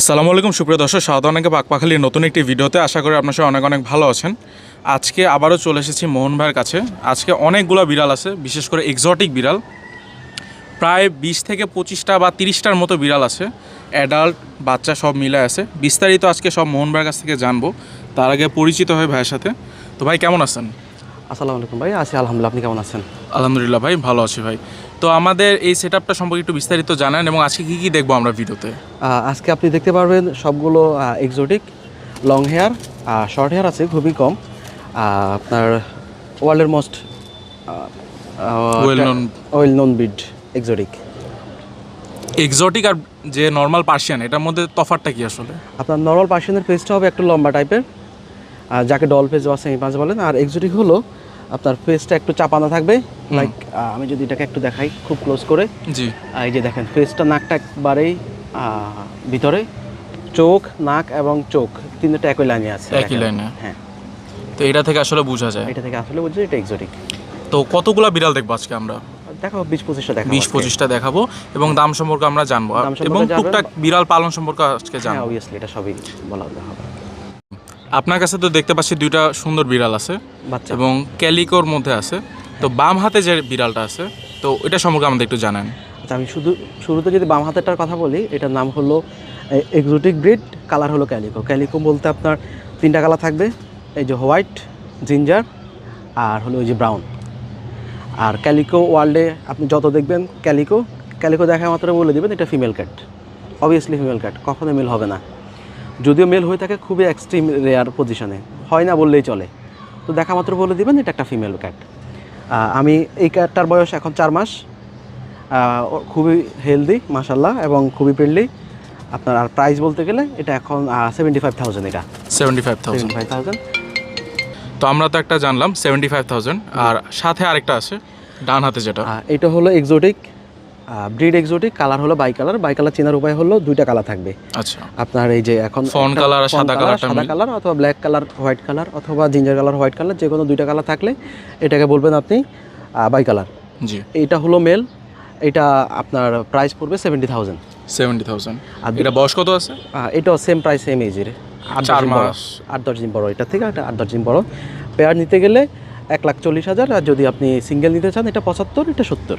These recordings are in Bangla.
আসসালামু আলাইকুম, সুপ্রিয় দর্শক অনেকে পাকপাখালির নতুন একটি ভিডিওতে। আশা করি আপনার সবাই অনেক অনেক ভালো আছেন। আজকে আবারও চলে এসেছি মোহন ভাইয়ের কাছে। আজকে অনেকগুলো বিড়াল আছে, বিশেষ করে এক্সোটিক বিড়াল। প্রায় বিশ থেকে পঁচিশটা বা তিরিশটার মতো বিড়াল আছে। অ্যাডাল্ট বাচ্চা সব মিলে আছে। বিস্তারিত আজকে সব মোহন ভাইয়ের কাছ থেকে জানব। তার আগে পরিচিত হয়ে ভাইয়ের সাথে। তো ভাই, কেমন আছেন? আসসালামু আলাইকুম ভাই। আছি আলহামদুলিল্লাহ আপনি কেমন আছেন? আলহামদুলিল্লাহ ভাই ভালো আছি ভাই। তো আমাদের এই সেট আপটা সম্পর্কে একটু বিস্তারিত জানান এবং আজকে কী কী দেখব আমরা ভিডিওতে? আজকে আপনি দেখতে পারবেন সবগুলো exotic long hair short hair আছে খুবই কম। আপনার ওয়ার্ল্ডের most Well known. Well known breed exotic exotic আর যে নর্মাল পার্সিয়ান এটার মধ্যে তফাৎটা কি আসলে? আপনার নর্মাল পার্সিয়ানের ফেসটা হবে একটু লম্বা টাইপের যাকে ডল ফেস বা সেমি পাঁচ বলেন। আর এক্সোটিক হলো আপনার ফেসটা একটু চাপানো থাকবে। লাইক আমি যদি এটাকে একটু দেখাই খুব ক্লোজ করে। জি। এই যে দেখেন ফেসটা নাকটা একবারেই ভিতরে। চোখ নাক এবং চোখ তিনটা একই লাইনে আছে। একই লাইনে। হ্যাঁ। তো এটা থেকে আসলে বোঝা যায়। এটা থেকে আসলে বুঝছি এটা এক্সোটিক তো কতগুলা বিড়াল দেখব আজকে আমরা? দেখো বিশ পঁচিশটা দেখো বিশ পঁচিশটা দেখাবো এবং দাম সম্পর্কে আমরা জানব। এবং টুকটাক বিড়াল পালন সম্পর্কে আজকে হ্যাঁ জানব। অবভিয়াসলি এটা সবই বলা হবে। আপনার কাছে তো দেখতে পাচ্ছি দুইটা সুন্দর বিড়াল আছে এবং ক্যালিকোর মধ্যে আছে। তো বাম হাতে যে বিড়ালটা আছে তো এটা সম্পর্কে আমাদের একটু জানান। আচ্ছা আমি শুধু শুরুতে যদি বাম হাতেরটার কথা বলি এটার নাম হলো এক্সোটিক ব্রিড কালার হলো ক্যালিকো ক্যালিকো বলতে আপনার তিনটা কালার থাকবে এই যে হোয়াইট জিঞ্জার আর হলো ওই যে ব্রাউন আর ক্যালিকো ওয়ার্ল্ডে আপনি যত দেখবেন ক্যালিকো ক্যালিকো দেখা মাত্র বলে দেবেন এটা female cat obviously female cat কখনো মেল হবে না। যদিও মেল হয়ে থাকে খুবই এক্সট্রিম রেয়ার পজিশনে হয় না বললেই চলে। তো দেখা মাত্র বলে দিবেন এটা একটা ফিমেল ক্যাট আমি এই ক্যাটটার বয়স এখন চার মাস। খুবই হেলদি মাসাল্লাহ এবং খুবই ফ্রেন্ডলি আপনার আর প্রাইস বলতে গেলে এটা এখন সেভেন্টি ফাইভ থাউজেন্ড এটা। Seventy five thousand five thousand তো আমরা তো একটা জানলাম সেভেন্টি ফাইভ থাউজেন্ড আর সাথে আরেকটা আছে ডান হাতে যেটা। এটা হলো এক্সোটিক ব্রিড এক্সোটিক কালার হলো বাই কালার বাই কালার চেনার উপায় হলো দুইটা কালার থাকবে। আচ্ছা। আপনার এই যে এখন একটা colour আর সাদা কালার সাদা কালার অথবা ব্ল্যাক কালার হোয়াইট কালার অথবা জিঞ্জার কালার হোয়াইট কালার যে কোনো দুইটা কালার থাকলে এটাকে বলবেন আপনি বাই কালার জি। এটা হলো মেল এটা আপনার প্রাইস পড়বে সেভেন্টি থাউজেন্ড সেভেন্টি থাউজেন্ড আর এটা বয়স কত আছে? এটাও সেম প্রাইস সেম এজের চার মাস। আট দশ দিন বড়। এটা থেকে আট দশ দিন বড়। পেয়ার নিতে গেলে এক লাখ চল্লিশ হাজার আর যদি আপনি সিঙ্গেল নিতে চান এটা পঁচাত্তর এটা সত্তর।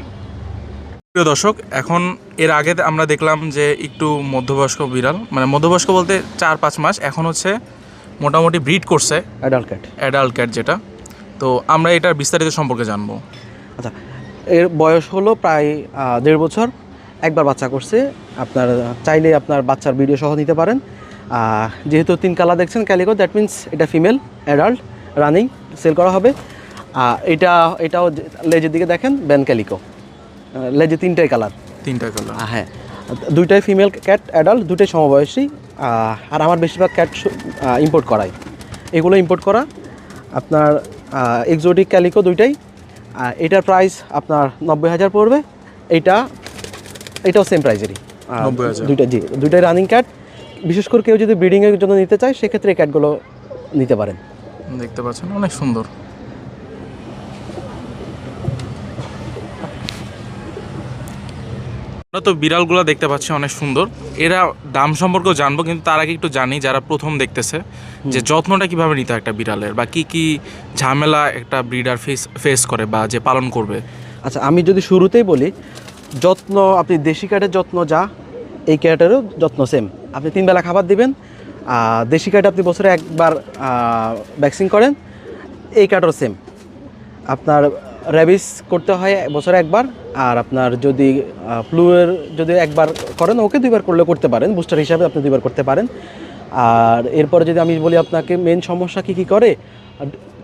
প্রিয় দর্শক এখন এর আগে আমরা দেখলাম যে একটু মধ্যবয়স্ক বিড়াল মানে মধ্যবয়স্ক বলতে চার পাঁচ মাস এখন হচ্ছে মোটামুটি ব্রিড করছে। অ্যাডাল্ট ক্যাট অ্যাডাল্ট ক্যাট যেটা। তো আমরা এটার বিস্তারিত সম্পর্কে জানব। আচ্ছা এর বয়স হলো প্রায় দেড় বছর। একবার বাচ্চা করছে। আপনার চাইলে আপনার বাচ্চার ভিডিও সহ নিতে পারেন। যেহেতু তিন কালার দেখছেন ক্যালিকো দ্যাট মিন্স এটা ফিমেল অ্যাডাল্ট রানিং সেল করা হবে। এটা এটাও লেজের দিকে দেখেন ব্যান ক্যালিকো লেজে তিনটাই কালার তিনটা কালার হ্যাঁ। দুইটাই ফিমেল ক্যাট অ্যাডাল্ট দুটোই সমবয়সী। আর আমার বেশিরভাগ ক্যাট ইম্পোর্ট করাই। এগুলো ইম্পোর্ট করা। আপনার এক্সোটিক ক্যালিকো দুইটাই। এটার প্রাইস আপনার নব্বই হাজার পড়বে। এইটা এটাও সেম প্রাইজেরই 90,000 দুইটা জি দুইটাই রানিং ক্যাট বিশেষ করে কেউ যদি ব্রিডিংয়ের জন্য নিতে চায় সেক্ষেত্রে এই ক্যাটগুলো নিতে পারেন। দেখতে পাচ্ছেন অনেক সুন্দর। তো বিড়ালগুলো দেখতে পাচ্ছি অনেক সুন্দর। এরা দাম সম্পর্কেও জানব কিন্তু তার আগে একটু জানি যারা প্রথম দেখতেছে যে যত্নটা কীভাবে নিতে হয় একটা বিড়ালের বা কি কি ঝামেলা একটা ব্রিডার ফেস ফেস করে বা যে পালন করবে। আচ্ছা আমি যদি শুরুতেই বলি যত্ন আপনি দেশি ক্যাটের যত্ন যা এই ক্যাটেরও যত্ন সেম আপনি তিন বেলা খাবার দিবেন আর দেশি ক্যাট আপনি বছরে একবার ভ্যাকসিন করেন এই ক্যাটও সেম আপনার র্যাবিস করতে হয় বছরে একবার, আর আপনার যদি ফ্লুয়ের যদি একবার করেন, ওকে দুইবার করলে করতে পারেন বুস্টার হিসাবে আপনি দুইবার করতে পারেন। আর এরপরে যদি আমি বলি আপনাকে মেন সমস্যা কী কী করে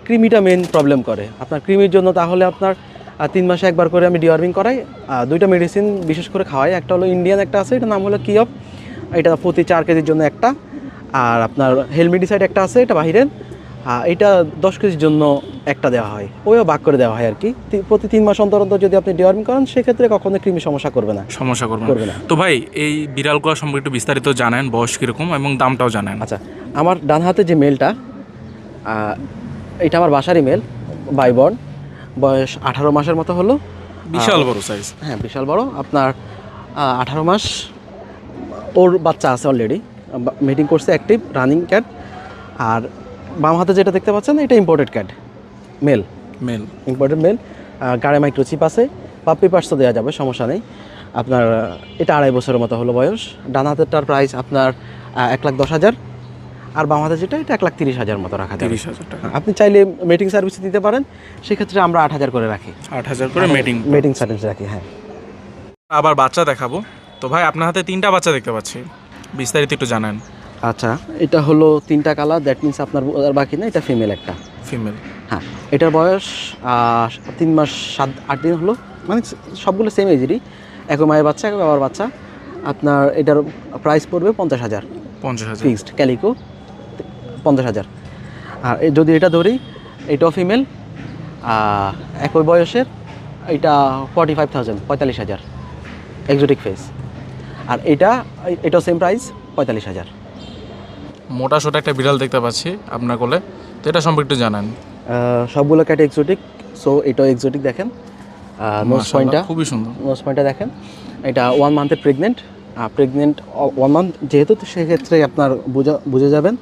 ক্রিমিটা মেন প্রবলেম করে। আপনার ক্রিমির জন্য তাহলে আপনার তিন মাসে একবার করে আমি ডিওয়ার্মিং করাই। দুইটা মেডিসিন বিশেষ করে খাওয়াই। একটা হলো ইন্ডিয়ান একটা আছে এটা নাম হলো কিয়প এটা প্রতি চার কেজির জন্য একটা। আর আপনার হেলমেডিসাইড একটা আছে, এটা বাহিরের। এটা দশ কেজির জন্য একটা দেওয়া হয়। ওইও ভাগ করে দেওয়া হয় আর কি। প্রতি তিন মাস অন্তর অন্তর যদি আপনি ডিওয়ার্মিং করেন সেক্ষেত্রে কখনো ক্রিমি সমস্যা করবে না। সমস্যা করবে করবে না। তো ভাই এই বিড়াল বিড়ালগুলো সম্পর্কে একটু বিস্তারিত জানেন বয়স কীরকম এবং দামটাও জানেন। আচ্ছা আমার ডান হাতে যে মেলটা এটা আমার বাসারই মেল বাইবর্ন বয়স আঠারো মাসের মতো হলো। বিশাল বড় সাইজ হ্যাঁ বিশাল বড়। আপনার আঠারো মাস ওর বাচ্চা আছে অলরেডি মিটিং করছে অ্যাক্টিভ রানিং ক্যাট আর বাম হাতে যেটা দেখতে পাচ্ছেন এটা imported card male male important male গাড়ে মাইক্রোচিপ আছে পাপ্পি পার্সও দেওয়া যাবে সমস্যা নেই। আপনার এটা আড়াই বছরের মতো হলো বয়স। ডান হাতেরটার প্রাইস আপনার এক লাখ দশ হাজার। আর বাম হাতে যেটা এটা এক লাখ তিরিশ হাজার মতো রাখা তিরিশ হাজার টাকা। আপনি চাইলে মেটিং সার্ভিস দিতে পারেন সেক্ষেত্রে আমরা আট হাজার করে রাখি। আট হাজার করে মেটিং মেটিং সার্ভিস রাখি হ্যাঁ। আবার বাচ্চা দেখাবো। তো ভাই আপনার হাতে তিনটা বাচ্চা দেখতে পাচ্ছি। বিস্তারিত একটু জানান। আচ্ছা এটা হলো তিনটা কালার দ্যাট মিনস আপনার আর বাকি না এটা ফিমেল একটা? ফিমেল হ্যাঁ এটার বয়স তিন মাস সাত আট দিন হলো। মানে সবগুলো সেম এজেরই এক মায়ের বাচ্চা এক বাবার বাচ্চা। আপনার এটার প্রাইস পড়বে পঞ্চাশ হাজার। পঞ্চাশ হাজার। ফিক্সড ক্যালিকো পঞ্চাশ হাজার। আর যদি এটা ধরি এটাও ফিমেল একই বয়সের এটা ফর্টি ফাইভ থাউজেন্ড পঁয়তাল্লিশ হাজার। এক্সোটিক ফেস আর এটা এটাও সেম প্রাইস পঁয়তাল্লিশ হাজার। মোটা সোটা একটা বিড়াল দেখতে পাচ্ছি আপনার কোলে। তো এটা সম্পর্কে একটু জানান। সবগুলো ক্যাটে এক্সোটিক সো এটাও এক্সোটিক দেখেন। নোজ পয়েন্টটা খুবই সুন্দর। নোজ পয়েন্টটা দেখেন। এটা ওয়ান মান্থে প্রেগনেন্ট প্রেগনেন্ট ওয়ান মান্থ যেহেতু তো সেক্ষেত্রে আপনার বোঝা বুঝে যাবেন।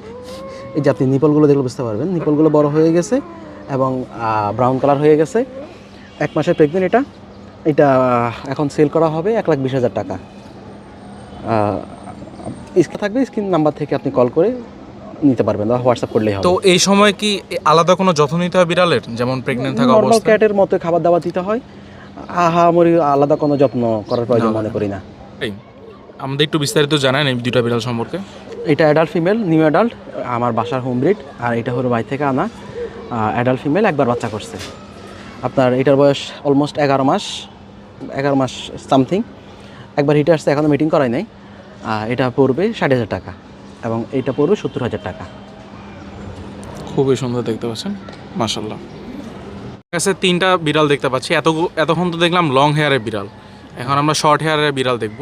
এই যে আপনি নিপলগুলো দেখলে বুঝতে পারবেন। নিপলগুলো বড় হয়ে গেছে এবং ব্রাউন কালার হয়ে গেছে। এক মাসের প্রেগনেন্ট এটা। এটা এখন সেল করা হবে এক লাখ বিশ হাজার টাকা। স্ক্রিন থাকবে স্ক্রিন নাম্বার থেকে আপনি কল করে নিতে পারবেন বা হোয়াটসঅ্যাপ করলেই হবে। তো এই সময় কি আলাদা কোনো যত্ন নিতে হয় বিড়ালের? যেমন প্রেগনেন্ট থাকা অবস্থায়? ক্যাটের মতো খাবার দাবার দিতে হয়। আহা মরি আলাদা কোনো যত্ন করার প্রয়োজন মনে করি না। আমাদের একটু বিস্তারিত জানান এই দুইটা বিড়াল সম্পর্কে। এটা অ্যাডাল্ট ফিমেল নিউ অ্যাডাল্ট আমার বাসার হোম ব্রিড আর এটা হলো বাড়ি থেকে আনা। অ্যাডাল্ট ফিমেল একবার বাচ্চা করছে। আপনার এটার বয়স অলমোস্ট এগারো মাস এগারো মাস সামথিং একবার হিটে আসছে এখনও মিটিং করাই নাই। এটা পড়বে ষাট হাজার টাকা এবং এটা পড়বে সত্তর হাজার টাকা। খুবই সুন্দর দেখতে পাচ্ছেন মাশাল্লাহ কাছে তিনটা বিড়াল দেখতে পাচ্ছি। এত এতক্ষণ তো দেখলাম লং হেয়ারের বিড়াল। এখন আমরা শর্ট হেয়ারের বিড়াল দেখব।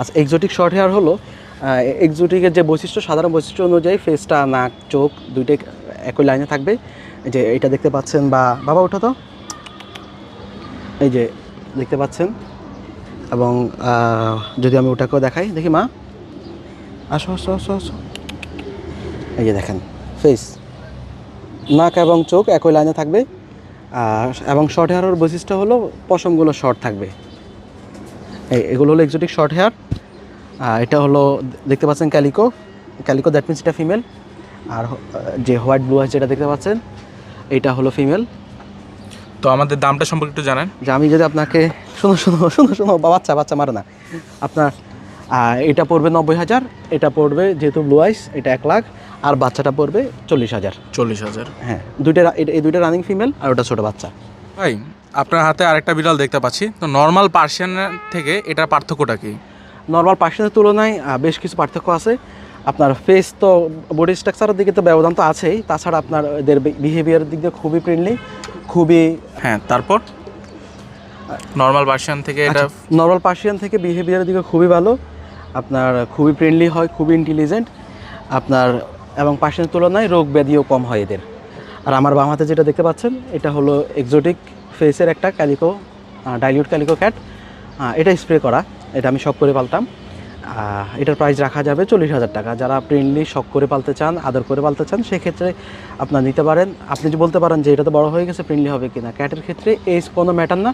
আচ্ছা এক্সোটিক শর্ট হেয়ার হলো এক্সোটিকের যে বৈশিষ্ট্য সাধারণ বৈশিষ্ট্য অনুযায়ী ফেসটা নাক চোখ দুইটাই একই লাইনে থাকবে। যে এটা দেখতে পাচ্ছেন বা বাবা ওঠো তো। এই যে দেখতে পাচ্ছেন এবং যদি আমি ওটাকেও দেখাই, দেখি মা। আসো আসো আসো আসো। এই যে দেখেন ফেস নাক এবং চোখ একই লাইনে থাকবে। এবং শর্ট হেয়ারের বৈশিষ্ট্য হলো, পশমগুলো শর্ট থাকবে। এই, এগুলো হলো এক্সোটিক শর্ট হেয়ার এটা হলো, দেখতে পাচ্ছেন ক্যালিকো ক্যালিকো দ্যাট মিনস এটা ফিমেল আর যে হোয়াইট ব্লু আছে যেটা দেখতে পাচ্ছেন। এটা হলো ফিমেল তো আমাদের দামটা সম্পর্কে একটু জানান। যে আমি যদি আপনাকে শুনো শুনো শুনো শুনো বাচ্চা বাচ্চা মারে না। আপনার এটা পড়বে নব্বই হাজার এটা পড়বে যেহেতু ব্লু আইস এটা এক লাখ আর বাচ্চাটা পড়বে চল্লিশ হাজার। চল্লিশ হাজার। হ্যাঁ দুইটা এই- দুইটা রানিং ফিমেল আর ওটা ছোটো বাচ্চা। ভাই আপনার হাতে আরেকটা বিড়াল দেখতে পাচ্ছি। তো নর্মাল পার্সিয়ান থেকে এটার পার্থক্যটা কি? নর্মাল পার্সনের তুলনায় বেশ কিছু পার্থক্য আছে। আপনার ফেস তো বডি স্ট্রাকচারের দিকে তো ব্যবধান তো আছেই তাছাড়া আপনার এদের বিহেভিয়ারের দিক দিয়ে খুবই ফ্রেন্ডলি খুবই হ্যাঁ তারপর? নর্মাল পার্সিয়ান থেকে এটা নর্মাল পার্সিয়ান থেকে বিহেভিয়ারের দিকে খুবই ভালো আপনার খুবই ফ্রেন্ডলি হয় খুবই ইন্টেলিজেন্ট আপনার এবং পার্সিয়ানের তুলনায় রোগ ব্যাধিও কম হয় এদের। আর আমার বাম হাতে যেটা দেখতে পাচ্ছেন এটা হলো এক্সোটিক ফেসের একটা ক্যালিকো ডাইলিউট ক্যালিকো ক্যাট এটা স্প্রে করা এটা আমি শখ করে পালতাম। এটার প্রাইস রাখা যাবে চল্লিশ হাজার টাকা। যারা প্রিন্টলি শখ করে পালতে চান আদর করে পালতে চান সেক্ষেত্রে আপনার নিতে পারেন। আপনি যে বলতে পারেন যে এটা তো বড় হয়ে গেছে প্রিন্টলি হবে কিনা? ক্যাটের ক্ষেত্রে এজ কোনো ম্যাটার না।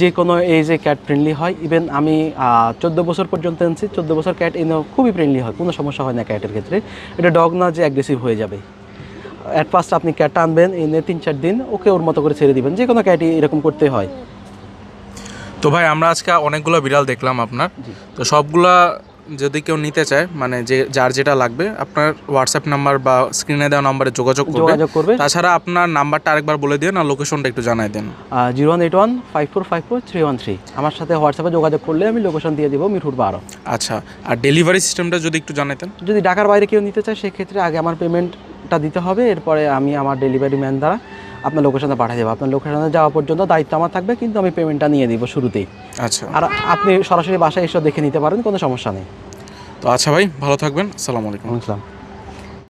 যে কোনো এজে ক্যাট ফ্রেন্ডলি হয়। ইভেন আমি চোদ্দ বছর পর্যন্ত এনেছি। চোদ্দ বছর ক্যাট এনেও খুবই ফ্রেন্ডলি হয়। কোনো সমস্যা হয় না ক্যাটের ক্ষেত্রে। এটা ডগ না যে অ্যাগ্রেসিভ হয়ে যাবে। অ্যাট ফার্স্ট আপনি ক্যাটটা আনবেন এনে তিন চার দিন ওকে ওর মতো করে ছেড়ে দিবেন। যে কোনো ক্যাটই এরকম করতে হয়। তো ভাই আমরা আজকে অনেকগুলো বিড়াল দেখলাম আপনার। তো সবগুলা যদি কেউ নিতে চায় মানে যে যার যেটা লাগবে আপনার হোয়াটসঅ্যাপ নাম্বার বা স্ক্রিনে দেওয়া নাম্বারে যোগাযোগ করবে। যোগাযোগ করবে। তাছাড়া আপনার নাম্বারটা আরেকবার বলে দিন আর লোকেশনটা একটু জানাই দেন। Zero one eight one five four five four three one three আমার সাথে হোয়াটসঅ্যাপে যোগাযোগ করলে আমি লোকেশন দিয়ে দেবো মিরপুর বারো। আচ্ছা আর ডেলিভারি সিস্টেমটা যদি একটু জানাইতেন যদি ঢাকার বাইরে কেউ নিতে চায় সেক্ষেত্রে আগে আমার পেমেন্টটা দিতে হবে এরপরে আমি আমার ডেলিভারি ম্যান দ্বারা আপনার লোকেশনে পাঠিয়ে দেবো। আপনার লোকেশনে যাওয়া পর্যন্ত দায়িত্ব আমার থাকবে কিন্তু আমি পেমেন্টটা নিয়ে দিব শুরুতেই। আচ্ছা। আর আপনি সরাসরি বাসায় এসে দেখে নিতে পারেন কোনো সমস্যা নেই। তো আচ্ছা ভাই ভালো থাকবেন। আসসালামু আলাইকুম। আসসালাম।